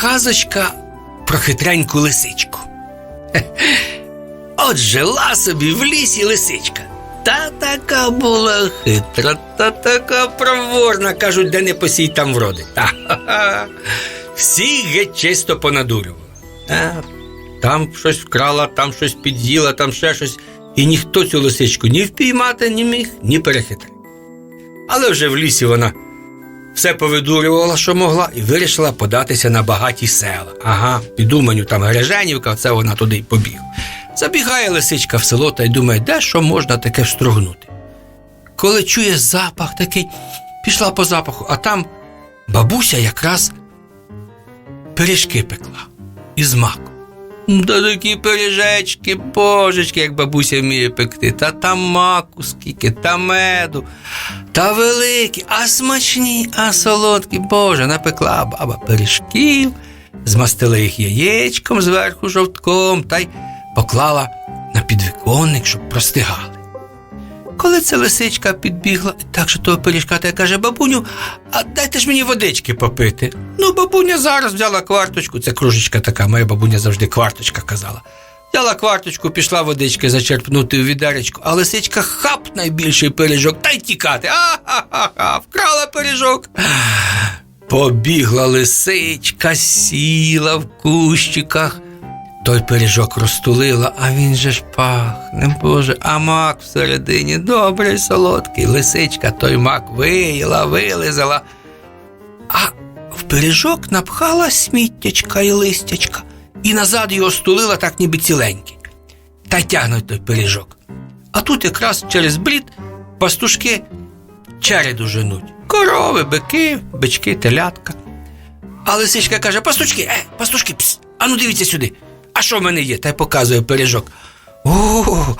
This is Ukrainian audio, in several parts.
Казочка про хитреньку лисичку. От жила собі в лісі лисичка. Та така була хитра, та така проворна, кажуть, де не посій, там вроди. Всіх геть чисто понадурювала. Там щось вкрала, там щось під'їла, там ще щось. І ніхто цю лисичку ні впіймати не міг, ні перехитрити. Але вже в лісі вона все повидурювала, що могла, і вирішила податися на багаті села. Ага, під Уманю там Греженівка, це вона туди й побігла. Забігає лисичка в село та й думає, де що можна таке встрогнути. Коли чує запах такий, пішла по запаху, а там бабуся якраз пиріжки пекла із маку. Та такі пиріжечки, божечки, як бабуся вміє пекти. Та там маку скільки, та меду, та великі, а смачні, а солодкі. Боже, напекла баба пиріжків, змастила їх яєчком зверху жовтком та й поклала на підвіконник, щоб простигали. Коли ця лисичка підбігла, так що того пиріжка та й каже, бабуню, а дайте ж мені водички попити. Ну, бабуня зараз взяла кварточку, це кружечка така, моя бабуня завжди кварточка казала. Взяла кварточку, пішла водички зачерпнути у відеречку, а лисичка хап найбільший пиріжок та й тікати. А-ха-ха-ха, вкрала пиріжок. Побігла лисичка, сіла в кущиках. Той пиріжок розтулила, а він же ж пахне, Боже, а мак всередині добрий, солодкий. Лисичка той мак виїла, вилизала, а в пиріжок напхала сміттячка і листячка, і назад його стулила так, ніби ціленький. Та й тягнуть той пиріжок. А тут якраз через брід пастушки череду женуть. Корови, бики, бички, телятка. А лисичка каже: пастушки, е, пастушки, пс, ану дивіться сюди. А що в мене є? Та й показує пиріжок. О,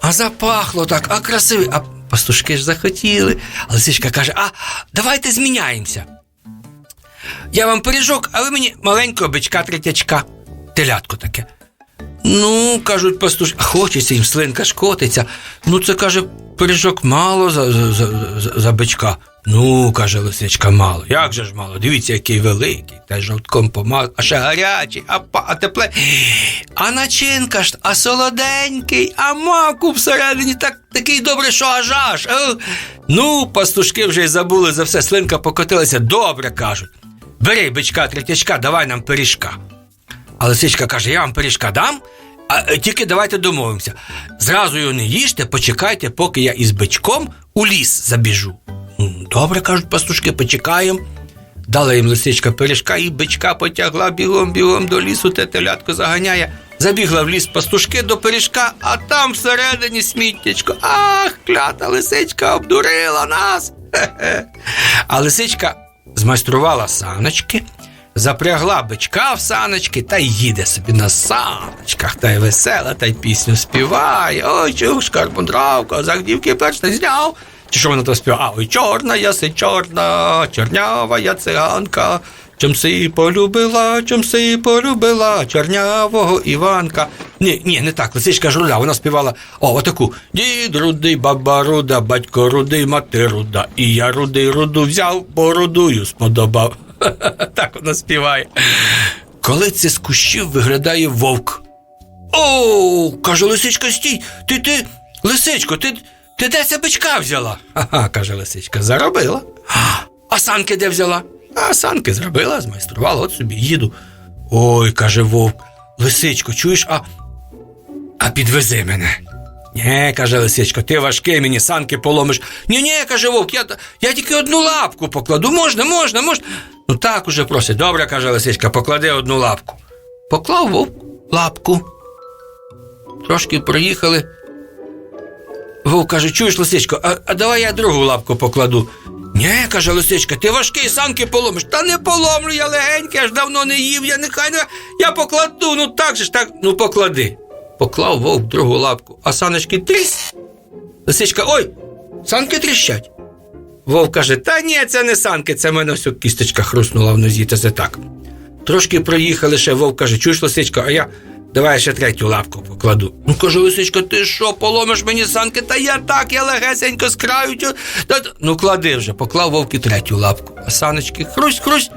а запахло так, а красивий. А пастушки ж захотіли. А лисичка каже: А давайте зміняємося. Я вам пиріжок, а ви мені маленького бичка третячка. Телятко таке. Ну, кажуть пастушки, а хочеться їм слинка шкотиться. Ну, це каже, пиріжок мало за, за, за, за, бичка. Ну, каже лисичка, мало. Як же ж мало? Дивіться, який великий, та жовтком помаз, а ще гарячий, а, па- а тепле. А начинка ж, а солоденький, а маку всередині так, такий добрий, що аж аж. Е. Ну, пастушки вже й забули за все, слинка покотилася. Добре кажуть. Бери бичка, третячка, давай нам пиріжка. А лисичка каже: я вам пиріжка дам, а е, тільки давайте домовимося. Зразу його не їжте, почекайте, поки я із бичком у ліс забіжу. Добре, кажуть пастушки, почекаємо. Дала їм лисичка пиріжка, і бичка потягла бігом, бігом до лісу, те телятко заганяє. Забігла в ліс пастушки до пиріжка, а там всередині сміттячко. Ах, клята лисичка обдурила нас. Хе-хе. А лисичка змайструвала саночки, запрягла бичка в саночки та й їде собі на саночках, та й весела, та й пісню співає. Ой, чух, шкарбундравка, загдівки перш не зняв. Чи що вона то співає? Ой, чорна яси чорна, чорнява я циганка. Чом си полюбила, чом си полюбила чорнявого Іванка. Ні, ні, не так, лисичка жуля, вона співала о, отаку. Дід рудий, баба руда, батько рудий, мати руда. І я рудий руду взяв, бородую сподобав. Так вона співає. Коли це з кущів виглядає вовк. О, каже лисичка, стій, ти ти, лисичко, ти, ти де бичка взяла? Ха-ха, каже лисичка, заробила. А санки де взяла? А санки зробила, змайструвала, от собі їду. Ой, каже вовк, лисичко, чуєш, а, а підвези мене. Нє, каже лисичко, ти важкий, мені санки поломиш. Ні, ні, каже вовк, я, я тільки одну лапку покладу. Можна, можна, можна. Ну так уже просить. Добре, каже лисичка, поклади одну лапку. Поклав вовк лапку. Трошки проїхали. Вовк каже, чуєш, лисичко, а, а давай я другу лапку покладу. Ні, каже лисичка, ти важкий санки поломиш. Та не поломлю, я легенький, аж давно не їв, я нехай не. Я покладу, ну так же ж так, ну поклади. Поклав вовк другу лапку, а саночки тріс. Лисичка, ой, санки тріщать. Вовк каже: Та ні, це не санки, це мене ось кісточка хруснула в нозі, та це так. Трошки проїхали ще, вовк каже, чуєш, лисичка, а я давай ще третю лапку покладу. Ну каже, лисичка, ти що, поломиш мені санки? Та я так, я легесенько з краю. тю- Та... Ну клади вже, поклав вовк і третю лапку. А саночки хрусь, хрусь.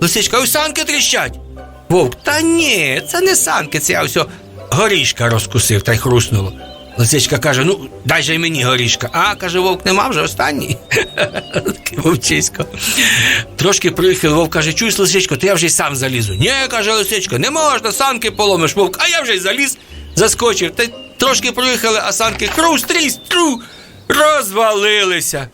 Лисичка, ось санки тріщать. Вовк, та ні, це не санки, це я все горішка розкусив та й хруснуло. Лисичка каже: ну, дай же й мені горішка. А, каже, вовк нема вже останній. Вовчисько. Трошки приїхав, вовк каже, чуєш, лисичко, то я вже й сам залізу. Ні, каже лисичко, не можна, санки поломиш, вовк, а я вже й заліз, заскочив. Та трошки проїхали, а санки хруст, тріс, тру, розвалилися.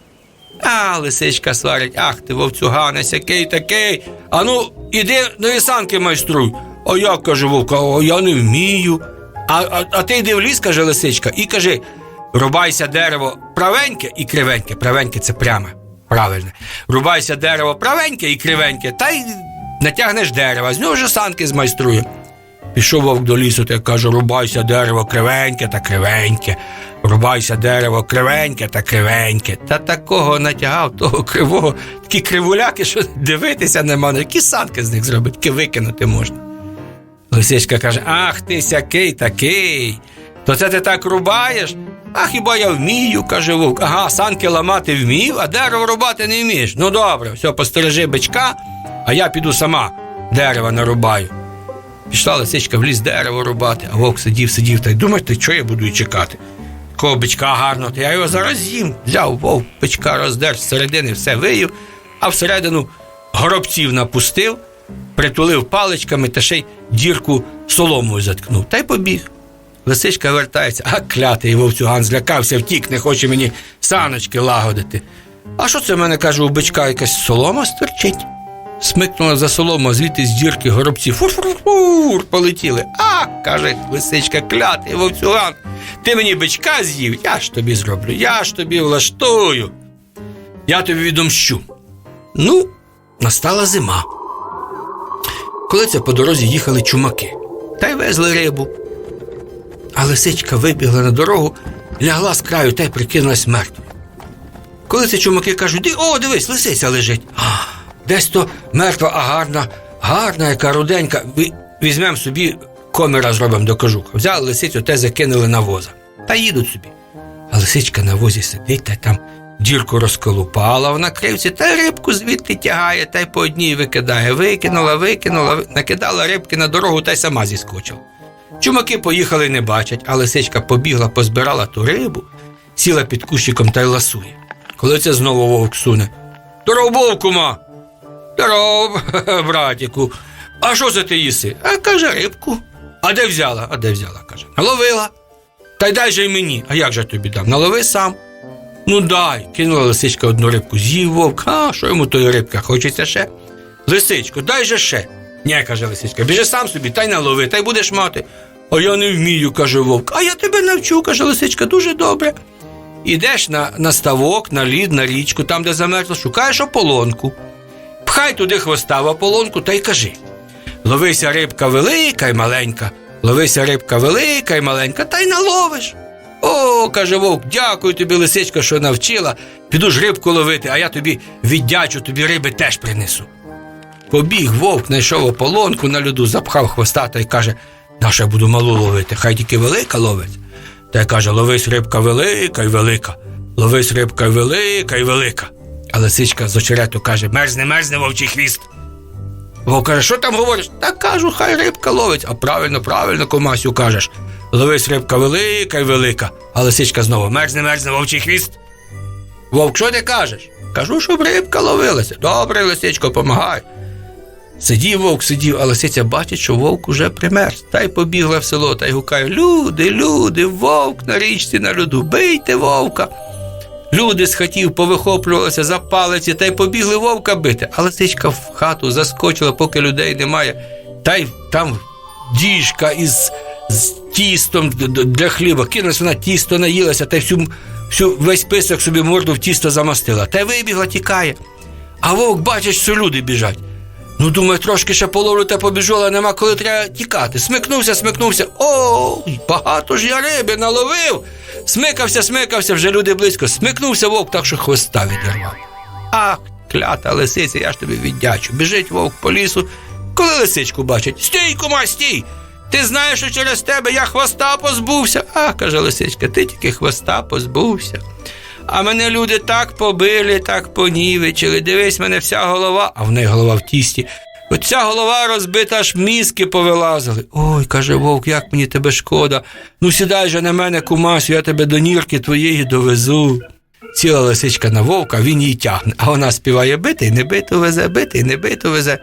А, лисичка сварить, ах ти вовцюгане, сякий такий. А ну, іди нові санки майструй. А я каже вовк, а я не вмію. А, а, а ти йди в ліс, каже лисичка, і кажи: рубайся дерево правеньке і кривеньке. Правеньке це пряме, правильне. Рубайся дерево правеньке і кривеньке, та й натягнеш дерево, з нього вже санки змайструє. Пішов вовк до лісу та й каже: рубайся дерево кривеньке та кривеньке, рубайся дерево кривеньке та кривеньке. Та такого натягав, того кривого, такі кривуляки, що дивитися нема, які санки з них зробить, які викинути можна. Лисичка каже: Ах ти сякий такий. То це ти так рубаєш? А хіба я вмію, каже вовк. Ага, санки ламати вмів, а дерево рубати не вмієш. Ну добре, все, постережи бичка, а я піду сама дерева нарубаю. Пішла лисичка в ліс дерево рубати, а вовк сидів, сидів та й думає, ти що я буду чекати? Кого бичка гарно, то я його зараз з'їм. Взяв вовк, бичка роздер з середини, все виїв, а всередину горобців напустив, притулив паличками та ще й дірку соломою заткнув. Та й побіг. Лисичка вертається, а клятий вовцюган злякався, втік, не хоче мені саночки лагодити. А що це в мене каже, у бичка якась солома стерчить? Смикнула за солому, звідти з дірки горобці фур-фур-фур полетіли. А, каже лисичка, клятий вовцюган, ти мені бичка з'їв, я ж тобі зроблю, я ж тобі влаштую. Я тобі відомщу. Ну, настала зима. Коли це по дорозі їхали чумаки та й везли рибу. А лисичка вибігла на дорогу, лягла з краю та й прикинулась мертвою. Коли це чумаки кажуть, «Ди- о, дивись, лисиця лежить. А, десь то мертва, а гарна, гарна, яка руденька. Візьмемо собі коміра зробимо до кожуха. Взяли лисицю й закинули на воза. Та їдуть собі. А лисичка на возі сидить та там дірку розколупала в накривці, та рибку звідти тягає, та й по одній викидає. Викинула, викинула, накидала рибки на дорогу та й сама зіскочила. Чумаки поїхали, не бачать, а лисичка побігла, позбирала ту рибу, сіла під кущиком та й ласує. Коли це знову вовк суне. Здоров, вовкума! Здоров, братіку. А що це ти їси? А каже, рибку. А де взяла? А де взяла? каже. Наловила. Та й дай же й мені. А як же тобі дам? Налови сам. Ну дай, кинула лисичка одну рибку, з'їв вовк. А що йому тої рибка? Хочеться ще? Лисичко, дай же ще. Ні, каже лисичка, біжи сам собі, та й налови, та й будеш мати. А я не вмію, каже вовк. А я тебе навчу, каже лисичка, дуже добре. Ідеш на, на ставок, на лід, на річку, там, де замерзло, шукаєш ополонку. Пхай туди хвоста в ополонку та й кажи. Ловися рибка велика й маленька, ловися рибка велика й маленька, та й наловиш. О, каже вовк, дякую тобі, лисичка, що навчила. Піду ж рибку ловити, а я тобі віддячу, тобі риби теж принесу. Побіг вовк, знайшов ополонку на льоду, запхав хвоста та й каже: Наша буду малу ловити, хай тільки велика ловить. Та й каже: ловись рибка велика й велика, ловись рибка й велика й велика. А лисичка з очерету каже: мерзне, мерзне вовчий хвіст. Вовк каже, що там говориш? Та кажу, хай рибка ловить. А правильно, правильно, комасю кажеш. Ловись рибка велика й велика. А лисичка знову мерзне, мерзне вовчий хвіст. Вовк, що ти кажеш? Кажу, щоб рибка ловилася. Добре, лисичко, помагай. Сидів вовк, сидів, а лисиця бачить, що вовк уже примерз. Та й побігла в село та й гукає: Люди, люди, вовк на річці на льоду, бийте вовка. Люди з хатів повихоплювалися за палиці та й побігли вовка бити. А лисичка в хату заскочила, поки людей немає. Та й там діжка із з тістом для хліба. Кинулась вона тісто наїлася, та всю, всю весь писок собі морду в тісто замастила. Та й вибігла, тікає. А вовк бачить, що люди біжать. Ну, думаю, трошки ще половлю та побіжу, але нема коли треба тікати. Смикнувся, смикнувся. О, багато ж я риби наловив. Смикався, смикався, вже люди близько. Смикнувся вовк, так що хвоста відірвав. Ах, клята лисиця, я ж тобі віддячу. Біжить вовк по лісу. Коли лисичку бачить, стій, кума, стій! Ти знаєш, що через тебе я хвоста позбувся. А, каже лисичка, ти тільки хвоста позбувся. А мене люди так побили, так понівечили. Дивись, мене вся голова, а в неї голова в тісті. Оця голова розбита, аж мізки повилазили. Ой, каже вовк, як мені тебе шкода. Ну сідай же на мене, кумасю, я тебе до нірки твоєї довезу. Ціла лисичка на вовка, він її тягне, а вона співає битий, не биту везе, битий, не биту везе.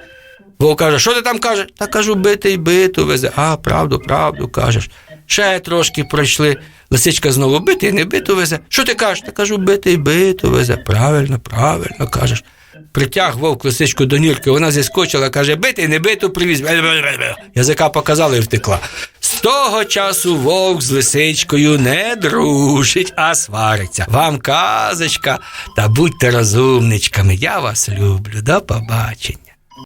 Вовк каже, що ти там кажеш? Та кажу, битий, биту везе. А, правду, правду кажеш. Ще трошки пройшли. Лисичка знову битий, не биту везе. Що ти кажеш? Та кажу, битий, биту везе. Правильно, правильно кажеш. Притяг вовк лисичку до нірки, вона зіскочила, каже, битий, не биту привіз. Язика показала і втекла. З того часу вовк з лисичкою не дружить, а свариться. Вам казочка, та будьте розумничками. Я вас люблю. До побачення.